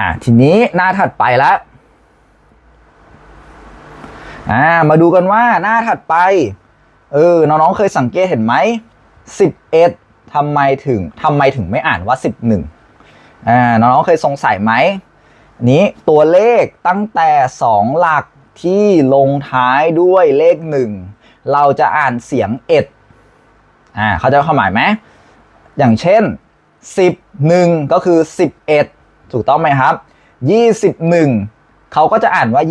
อะทีนี้หน้าถัดไปแล้วอ่ามาดูกันว่าหน้าถัดไป เออน้องๆเคยสังเกตเห็นไหมสิบเอ็ดทำไมถึงทำไมถึงไม่อ่านว่าสิบหนึ่งอ่าน้องๆเคยสงสัยไหมนี้ตัวเลขตั้งแต่สองหลักที่ลงท้ายด้วยเลขหนึ่งเราจะอ่านเสียงเอ็ดอ่าเขาจะความหมายไหมอย่างเช่น 11 ก็คือ 11 ถูกต้องไหมครับ 21 เขาก็จะอ่านว่า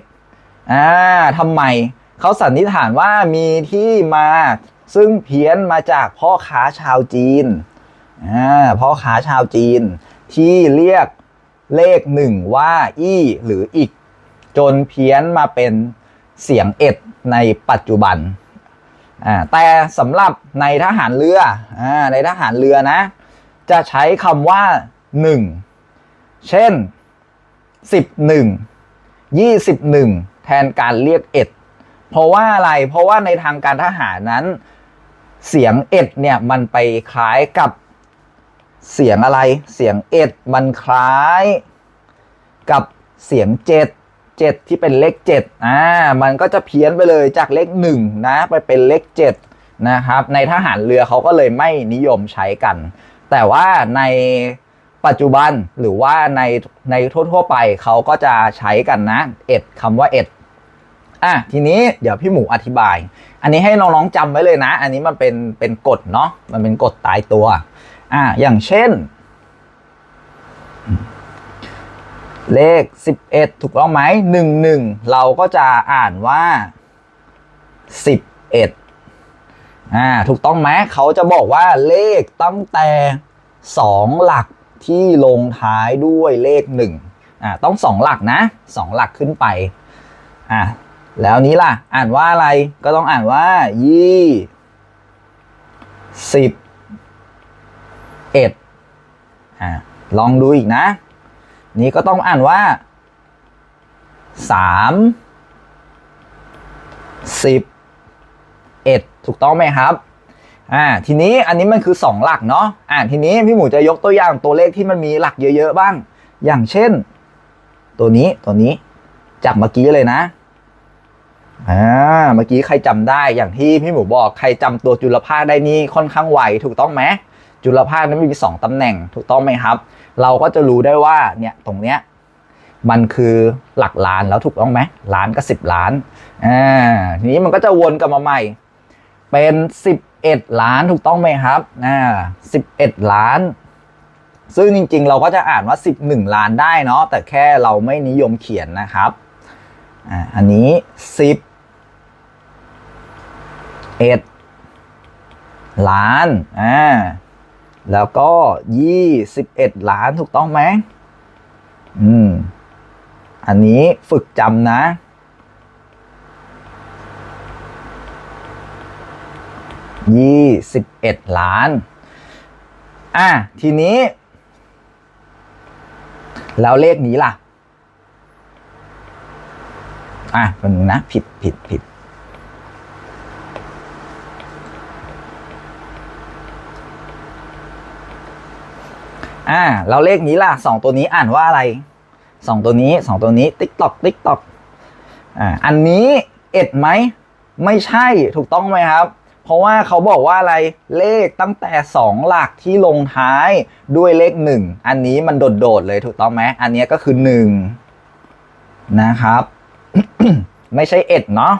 21อ่าทำไม เขาสันนิษฐานว่ามีที่มาซึ่งเพี้ยนมาจากพ่อค้าชาวจีนอ่าพ่อค้าชาวจีน ที่เรียกเลขหนึ่งว่าอี้หรืออีก จนเพี้ยนมาเป็นเสียงเอ็ดในปัจจุบันอ่าแต่สำหรับในทหารเรืออ่าในทหารเรือนะ จะใช้คำว่า1 เช่น 11 21 แทนการเรียกเอ็ดเพราะว่าอะไรเพราะว่าในทางการทหารนั้น เสียงเอ็ดเนี่ยมันไปคล้ายกับเสียงอะไร เสียงเอ็ดมันคล้ายกับเสียงเจ็ดเจ็ดที่เป็นเลขเจ็ดอ่า มันก็จะเพี้ยนไปเลยจากเลขหนึ่งนะ ไปเป็นเลขเจ็ดนะครับ ในทหารเรือเขาก็เลยไม่นิยมใช้กัน แต่ว่าใน ปัจจุบันหรือว่าในในทั่วๆไปเขาก็จะใช้กันนะเอ็ดคำว่าเอ็ดอะทีนี้เดี๋ยวพี่หมูอธิบาย อันนี้ให้น้องๆจำไว้เลยนะ อันนี้มันเป็นเป็นกฎเนาะมันเป็นกฎตายตัวอะอย่างเช่น เลข 11 ถูกต้องไหม1 1เราก็จะอ่านว่า 11อ่าถูกต้องไหมเขาจะบอกว่าเลขตั้งแต่ 2 หลัก ที่ลงท้ายด้วยเลข1อ่าต้อง 2 หลักนะ 2 หลักขึ้นไปอ่าแล้วนี้ล่ะ อ่านว่าอะไรก็ต้องอ่านว่ายี่สิบเอ็ดอ่าลองดูอีกนะ นี่ก็ต้องอ่านว่าสามสิบเอ็ดถูกต้องไหมครับ อ่าทีนี้อันนี้มันคือสองหลักเนาะอ่าทีนี้พี่หมูจะยกตัวอย่างตัวเลขที่มันมีหลักเยอะๆบ้าง อย่างเช่น ตัวนี้ตัวนี้จากเมื่อกี้เลยนะอ่าเมื่อกี้ใครจำได้อย่างที่พี่หมูบอกใครจำตัวจุลภาคได้นี่ค่อนข้างไวถูกต้องไหมจุลภาคนั้นมีสองตำแหน่งถูกต้องไหมครับ เราก็จะรู้ได้ว่าเนี่ยตรงเนี้ยมันคือหลักล้านแล้วถูกต้องไหมล้านก็สิบล้านอ่าทีนี้มันก็จะวนกลับมาใหม่ เป็นสิบ เอ็ดล้านถูกต้องไหมครับอ่าสิบเอ็ดล้าน ซึ่งจริงๆ เราก็จะอ่านว่าสิบหนึ่งล้านได้เนาะแต่แค่เราไม่นิยมเขียนนะครับอ่าอันนี้สิบเอ็ดล้านอ่าแล้วก็ยี่สิบเอ็ดล้านถูกต้องไหมอืมอันนี้ฝึกจำนะ ยี่สิบเอ็ดล้าน อะ ทีนี้ แล้วเลขนี้ล่ะ อะเป็นงนะ ผิดผิดผิดอ่าแล้วเลขนี้ล่ะสองตัวนี้อ่านว่าอะไรสองตัวนี้สองตัวนี้ติ๊กตอกติ๊กตอกอ่าอันนี้เอ็ดไหม ไม่ใช่ถูกต้องไหมครับ เพราะว่าเขาบอกว่าอะไรเลขตั้งแต่สองหลักที่ลงท้ายด้วยเลขหนึ่งอันนี้มันโดดๆเลยถูกต้องไหมอันนี้ก็คือหนึ่งนะครับ ไม่ใช่เอ็ดเนาะ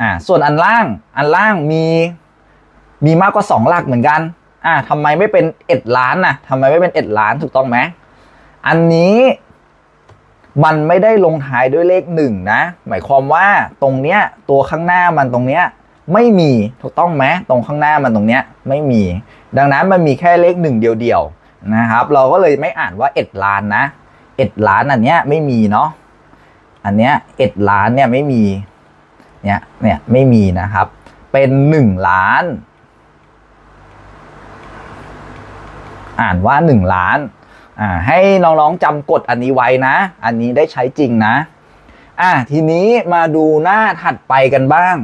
อ่าส่วนอันล่างอันล่างมีมีมากกว่าสองหลักเหมือนกันอ่าทำไมไม่เป็นเอ็ดล้านน่ะทำไมไม่เป็นเอ็ดล้านถูกต้องไหมอันนี้มันไม่ได้ลงท้ายด้วยเลขหนึ่งนะ หมายความว่าตรงเนี้ยตัวข้างหน้ามันตรงเนี้ย ไม่มีถูกต้องไหมตรงข้างหน้ามันตรงเนี้ยไม่มี ดังนั้นมันมีแค่เลขหนึ่งเดียวๆนะครับ เราก็เลยไม่อ่านว่าเอ็ดล้านนะเอ็ดล้านอันเนี้ยไม่มีเนาะอันเนี้ยเอ็ดล้านเนี่ยไม่มีเนี่ยเนี่ยไม่มีนะครับ เป็นหนึ่งล้าน อ่านว่า1ล้านอ่าให้น้องๆจำกฎอันนี้ไว้นะ อันนี้ได้ใช้จริงนะอ่าทีนี้มาดูหน้าถัดไปกันบ้าง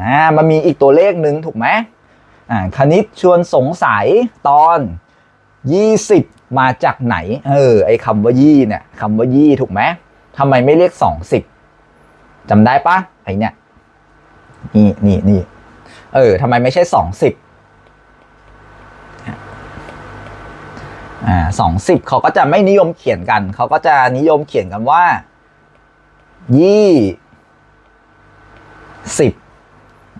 อ่ามันมีอีกตัวเลขหนึ่งถูกไหมอ่าคณิตชวนสงสัยตอน 20 มาจากไหน เออไอคำว่ายี่เนี่ยคำว่ายี่ถูกไหมทำไมไม่เรียกสองสิบจำได้ปะไอเนี่ยนี่นี่นี่เออทำไมไม่ใช่สองสิบอ่าสองสิบเขาก็จะไม่นิยมเขียนกัน เขาก็จะนิยมเขียนกันว่ายี่สิบ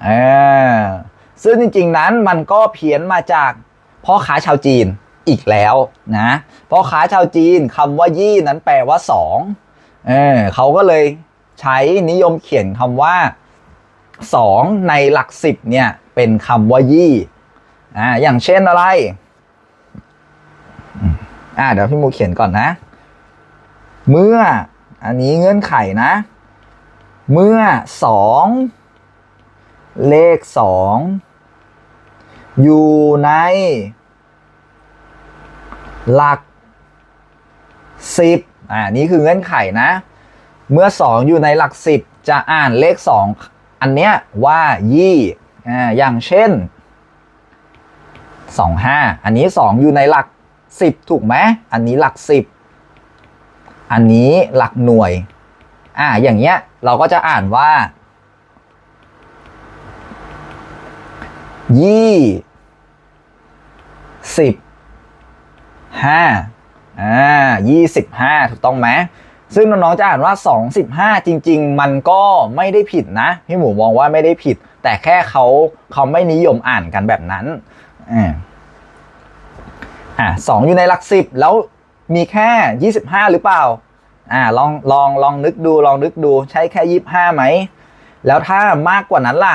อ่าซึ่งจริงๆนั้นมันก็เพี้ยนมาจากพ่อค้าชาวจีนอีกแล้วนะพ่อค้าชาวจีนคำว่ายี่นั้นแปลว่าสองเออเขาก็เลยใช้นิยมเขียนคำว่าสองในหลักสิบเนี่ยเป็นคำว่ายี่อ่าอย่างเช่นอะไรอ่าเดี๋ยวพี่มูเขียนก่อนนะ เมื่ออันนี้เงื่อนไขนะ เมื่อสอง เลขสองอยู่ใน หลักสิบอ่านี่คือเงื่อนไขนะ เมื่อสองอยู่ในหลักสิบจะอ่านเลขสองอันเนี้ยว่ายี่อ่าอย่างเช่นสองห้าอันนี้สองอยู่ในหลักสิบถูกไหมอันนี้หลักสิบอันนี้หลักหน่วยอ่าอย่างเงี้ยเราก็จะอ่านว่า ยี่สิบห้าอ่ายี่สิบห้าถูกต้องไหมซึ่งน้องๆจะอ่านว่าสองสิบห้าจริง ๆ มันก็ไม่ได้ผิดนะ พี่หมูมองว่าไม่ได้ผิด แต่แค่เขาเขาไม่นิยมอ่านกันแบบนั้นอ่าสองอยู่ในหลักสิบแล้วมีแค่ยี่สิบห้าหรือเปล่าอ่าลองลองลองนึกดูลองนึกดูใช่แค่ยี่ห้าไหม แล้วถ้ามากกว่านั้นล่ะ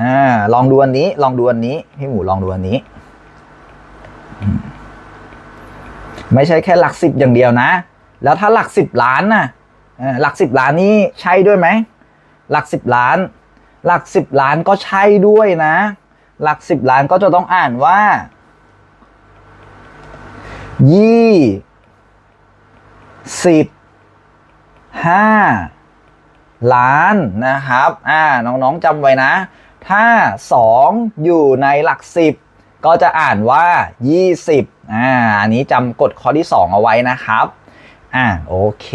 อ่าลองดูอันนี้ลองดูอันนี้พี่หมูลองดูอันนี้ ไม่ใช่แค่หลักสิบอย่างเดียวนะ แล้วถ้าหลักสิบล้านน่ะเอ่อหลักสิบล้านนี่ใช่ด้วยไหมหลักสิบล้าน หลักสิบล้านก็ใช่ด้วยนะ หลักสิบล้านก็จะต้องอ่านว่ายี่สิบห้าล้านนะครับ อ่า น้องๆจำไว้นะ ถ้า 2 อยู่ในหลัก 10 ก็จะอ่านว่า 20อ่าอันนี้จำกฎข้อที่ 2 เอาไว้นะครับ อ่าโอเค